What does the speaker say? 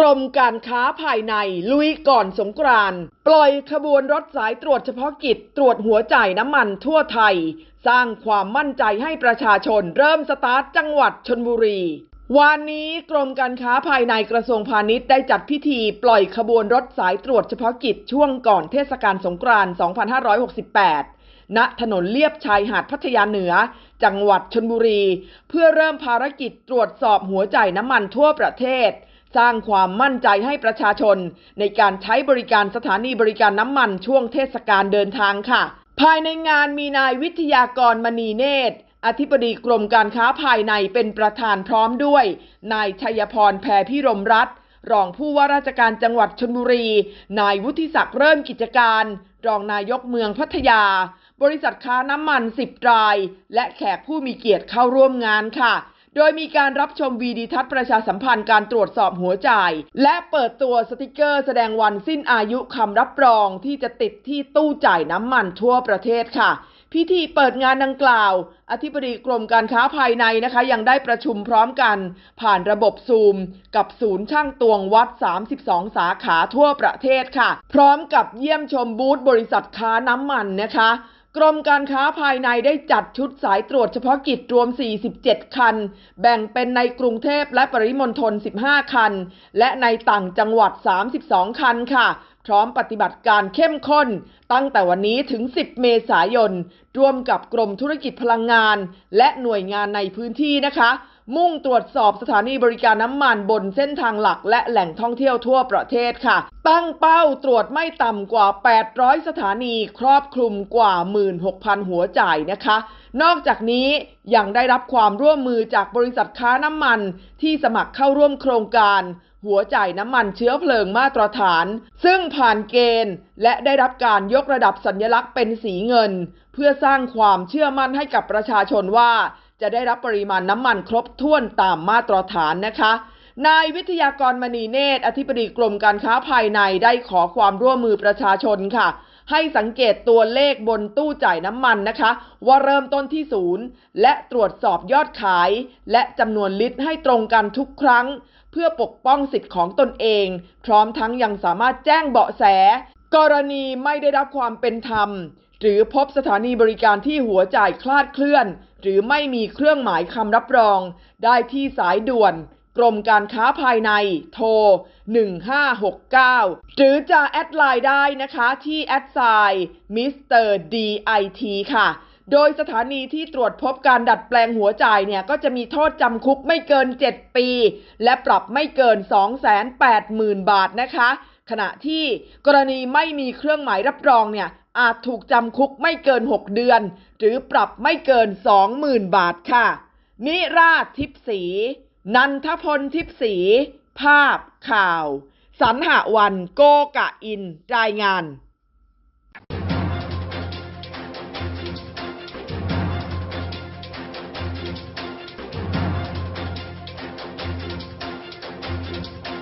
กรมการค้าภายในลุยก่อนสงกรานต์ปล่อยขบวนรถสายตรวจเฉพาะกิจตรวจหัวจ่ายน้ำมันทั่วไทย สร้างความมั่นใจให้ประชาชนเริ่มสตาร์ทจังหวัดชนบุรีวันนี้กรมการค้าภายในกระทรวงพาณิชย์ได้จัดพิธีปล่อยขบวนรถสายตรวจเฉพาะกิจช่วงก่อนเทศกาลสงกรานต์ 2568 ณ ถนนเลียบชายหาดพัทยาเหนือ จังหวัดชนบุรี เพื่อเริ่มภารกิจตรวจสอบหัวใจน้ำมันทั่วประเทศ สร้างความมั่นใจให้ประชาชน ในการใช้บริการสถานีบริการน้ำมันช่วงเทศกาลเดินทางค่ะ ภายในงานมีนายวิทยากรมณีเนตรอธิบดีกรมการค้าภายในเป็นประธานพร้อมด้วย นายชัยพรแพรพิรมรัตน์รองผู้ว่าราชการจังหวัดชนบุรี นายวุฒิศักดิ์เริ่มกิจการ รองนายกเมืองพัทยา บริษัทค้าน้ำมัน 10 ราย และแขกผู้มีเกียรติเข้าร่วมงานค่ะ โดยมีการรับชมวีดีทัศน์ประชาสัมพันธ์การตรวจสอบหัวใจ และเปิดตัวสติกเกอร์แสดงวันสิ้นอายุคำรับรองที่จะติดที่ตู้จ่ายน้ำมันทั่วประเทศค่ะ พิธีเปิดงานดังกล่าว อธิบดีกรมการค้าภายในนะคะ ยังได้ประชุมพร้อมกัน ผ่านระบบซูม กับศูนย์ช่างตวงวัด 32 สาขาทั่วประเทศค่ะ พร้อมกับเยี่ยมชมบูธบริษัทค้าน้ำมันนะคะ กรมการค้าภายในได้จัดชุดสายตรวจเฉพาะกิจรวม 47 คัน แบ่งเป็นในกรุงเทพและปริมณฑล 15 คัน และในต่างจังหวัด 32 คันค่ะ พร้อมปฏิบัติการเข้มข้น ตั้งแต่วันนี้ถึง 10 เมษายน ร่วมกับกรมธุรกิจพลังงาน และหน่วยงานในพื้นที่นะคะ มุ่งตรวจสอบสถานีบริการน้ำมันบนเส้นทางหลักและแหล่งท่องเที่ยวทั่วประเทศค่ะ ตั้งเป้าตรวจไม่ต่ำกว่า 800 สถานีครอบคลุมกว่า 16,000 หัวจ่ายนะคะ นอกจากนี้ยังได้รับความร่วมมือจากบริษัทค้าน้ำมันที่สมัครเข้าร่วมโครงการ หัวจ่ายน้ำมันเชื้อเพลิงมาตรฐาน ซึ่งผ่านเกณฑ์ และได้รับการยกระดับสัญลักษณ์เป็นสีเงิน เพื่อสร้างความเชื่อมั่นให้กับประชาชนว่า จะได้รับปริมาณน้ำมันครบถ้วนตามมาตรฐานนะคะ นายวิทยากรมณีเนตร อธิบดีกรมการค้าภายในได้ขอความร่วมมือประชาชนค่ะ ให้สังเกตตัวเลขบนตู้จ่ายน้ำมันนะคะ ว่าเริ่มต้นที่ศูนย์และตรวจสอบยอดขาย และจำนวนลิตรให้ตรงกันทุกครั้ง เพื่อปกป้องสิทธิ์ของตนเอง พร้อมทั้งยังสามารถแจ้งเบาะแส กรณีไม่ได้รับความเป็นธรรม หรือพบสถานีบริการที่หัวจ่ายคลาดเคลื่อน หรือไม่มีเครื่องหมายคำรับรอง ได้ที่สายด่วน กรมการค้าภายใน โทร 1569 หรือจะแอดไลน์ได้นะคะที่แอดไซน์มิสเตอร์ดีไอทีค่ะ โดยสถานีที่ตรวจพบการดัดแปลงหัวจ่ายเนี่ย ก็จะมีโทษจำคุกไม่เกิน 7 ปี และปรับไม่เกิน 280,000 บาทนะคะขณะที่กรณีไม่มีเครื่องหมายรับรองเนี่ย อาจถูกจำคุกไม่เกิน 6 เดือน หรือปรับไม่เกิน 20,000 บาทค่ะ นิราชทิพสี นันทพลทิพสี ภาพข่าวสันหวันโกกะอิน รายงาน